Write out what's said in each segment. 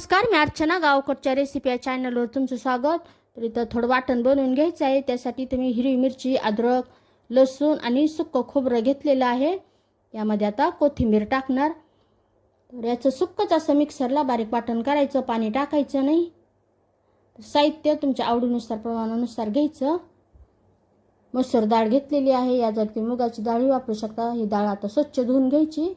नमस्कार मी अर्चना गावकडच्या रेसिपी या चॅनलवर तुमचं स्वागत. तर इथं थोडं वाटण बनवून घ्यायचं आहे. त्यासाठी तुम्ही हिरवी मिरची अद्रक लसूण आणि सुक्कं खोबरं घेतलेलं आहे. यामध्ये आता कोथिंबीर टाकणार. तर याचं सुक्कंच असं मिक्सरला बारीक वाटण करायचं पाणी टाकायचं नाही. साहित्य तुमच्या आवडीनुसार प्रमाणानुसार घ्यायचं. मसूर डाळ घेतलेली आहे. या जर तुम्ही मुगाची डाळही वापरू शकता. ही डाळ आता स्वच्छ धुवून घ्यायची.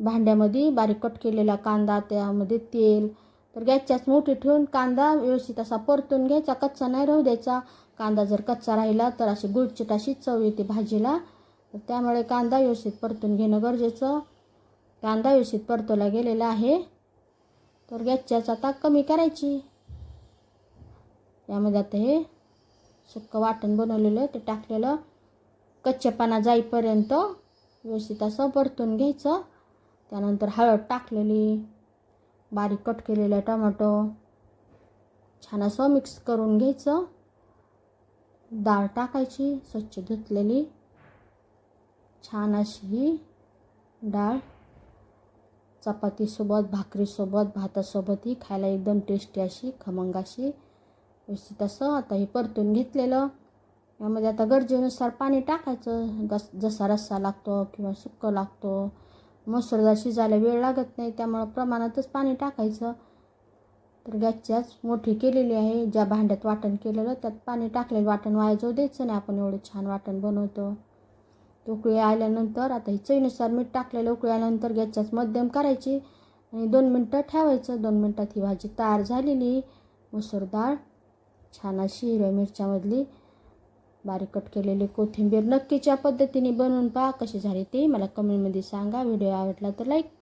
भांड्यामध्ये बारीक कट केलेला कांदा त्यामध्ये तेल. तर गॅसच्याच मोठी ठेवून कांदा व्यवस्थित असा परतून घ्यायचा कच्चा नाही राहू द्यायचा. कांदा जर कच्चा राहिला तर अशी गुळचिट अशी चव येते भाजीला. तर त्यामुळे कांदा व्यवस्थित परतून घेणं गरजेचं. कांदा व्यवस्थित परतवला गेलेला आहे. तर गॅसच्याच आता कमी करायची. यामध्ये आता हे सुक्कं वाटण बनवलेलं ते टाकलेलं कच्चेपणा जाईपर्यंत व्यवस्थित असं परतून घ्यायचं. त्यानंतर हळद टाकलेली बारीक कट केलेलं टमाटो. छान असं मिक्स करून घ्यायचं. डाळ टाकायची स्वच्छ धुतलेली. छान अशी ही डाळ. चपातीसोबत भाकरीसोबत भातासोबत ही खायला एकदम टेस्टी अशी खमंग अशी. व्यवस्थित असं आता हे परतून घेतलेलं. यामध्ये आता गरजेनुसार पाणी टाकायचं. जस जसा रस्सा लागतो किंवा सुक्कं लागतो. मसूर डाळ शिजायला वेळ लागत नाही त्यामुळं प्रमाणातच पाणी टाकायचं. तर गॅसच्याच मोठी केलेली आहे ज्या भांड्यात वाटण केलेलं त्यात पाणी टाकलेलं वाटण वाया जाऊ द्यायचं नाही आपण एवढं छान वाटण बनवतो. उकळी आल्यानंतर आता ही चवीनुसार मीठ टाकलेलं उकळी आल्यानंतर गॅसच्याच मध्यम करायची आणि दोन मिनटं ठेवायचं. दोन मिनटात ही भाजी तयार झालेली. मसूर डाळ छान अशी हिरव्या मिरच्यामधली बारीक कट केलेली कोथिंबीर नक्कीच्या पद्धतीने बनवून पहा कशी झाली ते. मला कमेंटमध्ये सांगा. व्हिडिओ आवडला तर लाईक